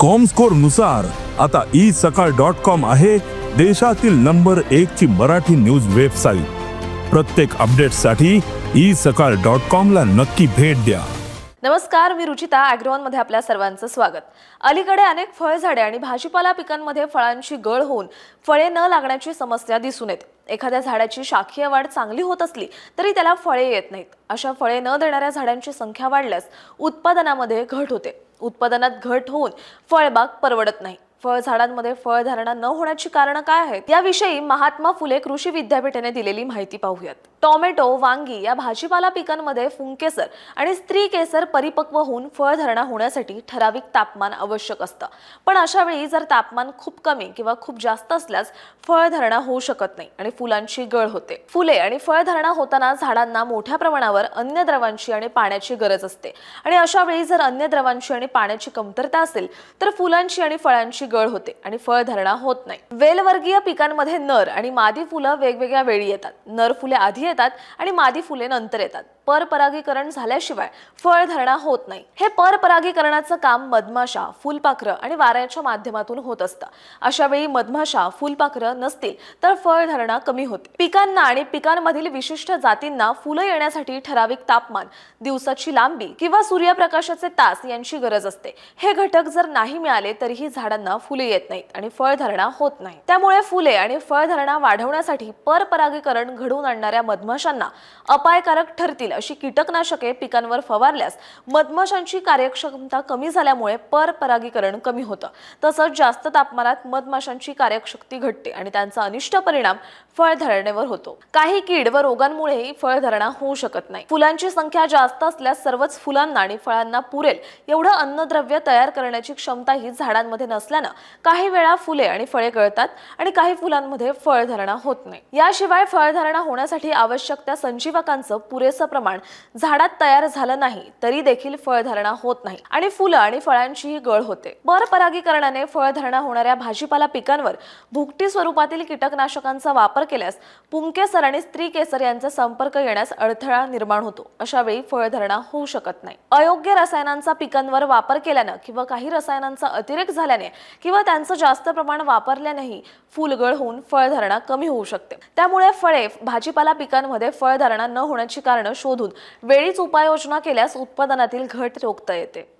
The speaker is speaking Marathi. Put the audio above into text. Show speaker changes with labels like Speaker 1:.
Speaker 1: कॉमस्कोरनुसार आता ई सकाळ डॉट कॉम आहे देशातील नंबर एक ची मराठी न्यूज वेबसाईट प्रत्येक अपडेटसाठी ई सकाळ डॉट कॉम ला नक्की भेट द्या.
Speaker 2: नमस्कार मी रुचिता अॅग्रोनमध्ये आपल्या सर्वांचं स्वागत. अलीकडे अनेक फळझाडे आणि भाजीपाला पिकांमध्ये फळांची गळ होऊन फळे न लागण्याची समस्या दिसून येते. एखाद्या झाडाची शाखीय वाढ चांगली होत असली तरी त्याला फळे येत नाहीत. अशा फळे न देणाऱ्या झाडांची संख्या वाढल्यास उत्पादनामध्ये घट होते. उत्पादनात घट होऊन फळबाग परवडत नाही. फळझाडांमध्ये फळधारणा न होण्याची कारणं काय आहेत? याविषयी महात्मा फुले कृषी विद्यापीठाने दिलेली माहिती पाहूयात. टोमॅटो वांगी या भाजीपाला पिकांमध्ये फुंकेसर आणि स्त्री केसर परिपक्व होऊन फळधारणा होण्यासाठी ठराविक तापमान आवश्यक असतं. पण अशा वेळी जर तापमान खूप कमी किंवा खूप जास्त असल्यास फळधारणा होऊ शकत नाही आणि फुलांची गळ होते. फुले आणि फळधारणा होताना झाडांना मोठ्या प्रमाणावर अन्य द्रवांची आणि पाण्याची गरज असते. आणि अशा वेळी जर अन्य द्रवांची आणि पाण्याची कमतरता असेल तर फुलांची आणि फळांची गळ होते आणि फळधारणा होत नाही. वेलवर्गीय पिकांमध्ये नर आणि मादी फुलं वेगवेगळ्या वेळी येतात. नर फुले आधी येतात आणि मादी फुले नंतर येतात. परपरागीकरण झाल्याशिवाय फळधारणा होत नाही. हे परपरागीकरणाचं काम मधमाशा फुलपाखरं आणि वाऱ्याच्या माध्यमातून होत असतं. अशा वेळी मधमाशा फुलपाखरं नसतील तर फळधारणा कमी होते. पिकांना आणि पिकांमधील विशिष्ट जातींना फुलं येण्यासाठी ठराविक तापमान दिवसाची लांबी किंवा सूर्यप्रकाशाचे तास यांची गरज असते. हे घटक जर नाही मिळाले तरीही झाडांना फुले येत नाहीत आणि फळधारणा होत नाही. त्यामुळे फुले आणि फळधारणा वाढवण्यासाठी परपरागीकरण घडवून आणणाऱ्या मधमाशांना अपायकारक ठरतील अशी कीटकनाशके पिकांवर फवारल्यास मधमाशांची कार्यक्षमता कमी झाल्यामुळे परपरागीकरण कमी होतं. तसंच जास्त तापमानात मधमाशांची कार्यशक्ती घटते आणि त्यांचा अनिष्ट परिणाम फळधारणेवर होतो. काही कीड व रोगांमुळेही फळधारणा होऊ शकत नाही. फुलांची संख्या जास्त असल्यास सर्वच फुलांना आणि फळांना पुरेल. एवढं अन्नद्रव्य तयार करण्याची क्षमता ही झाडांमध्ये नसल्यानं काही वेळा फुले आणि फळे गळतात आणि काही फुलांमध्ये फळधारणा होत नाही. याशिवाय फळधारणा होण्यासाठी आवश्यक त्या संजीवकांचं पुरेसं प्रमाण झाडात तयार झालं नाही तरी देखील फळधारणा होत नाही आणि फुलं आणि फळांचीही गळ होते. परपरागीकरणाने फळधारणा होणाऱ्या भाजीपाला पिकांवर भुकटी स्वरूपातील कीटकनाशकांचा वापर केल्यास पुंकेसर आणि स्त्री केसर यांचा संपर्क येण्यास अडथळा निर्माण होतो. अशा वेळी फळधारणा होऊ शकत नाही. अयोग्य रसायनांचा पिकांवर वापर केल्यानं किंवा काही रसायनांचा अतिरेक झाल्याने किंवा त्यांचं जास्त प्रमाण वापरल्यानेही फुलगळ होऊन फळधारणा कमी होऊ शकते. त्यामुळे फळे भाजीपाला पिकांमध्ये फळधारणा न होण्याची कारणं शोधून वेळीच उपाययोजना केल्यास उत्पादनातील घट रोखता येते.